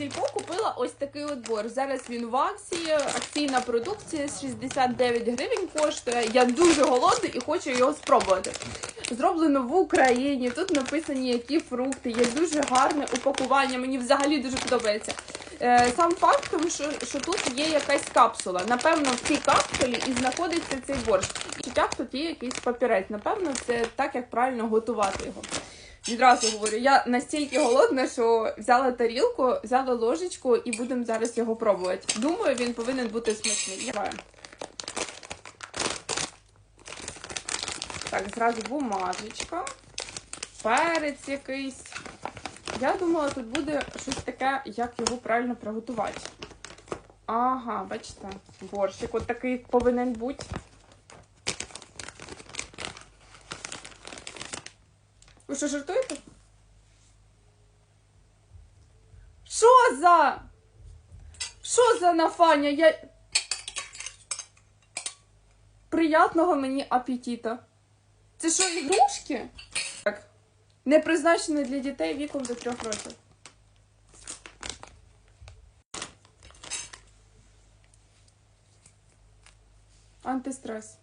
Сільпо купила ось такий от борщ. Зараз він в акції, акційна продукція 69 гривень коштує. Я дуже голодний і хочу його спробувати. Зроблено в Україні. Тут написані які фрукти, є дуже гарне упакування. Мені взагалі дуже подобається. Е, Сам факт, що, що тут є якась капсула. Напевно, в цій капсулі і знаходиться цей борщ. І чуттях тут є якийсь папірець. Напевно, це так, як правильно готувати його. Відразу говорю, я настільки голодна, що взяла тарілку, взяла ложечку і будемо зараз його пробувати. Думаю, він повинен бути смачний. Так, зразу бумажечка, перець якийсь. Я думала, тут буде щось таке, як його правильно приготувати. Ага, бачите, борщик от такий повинен бути. Ви що жартуєте? Що за? Що за нафаня? Я. Приятного мені апетита. Це що, ігрушки? Так. Не призначені для дітей віком до трьох років. Антистрес.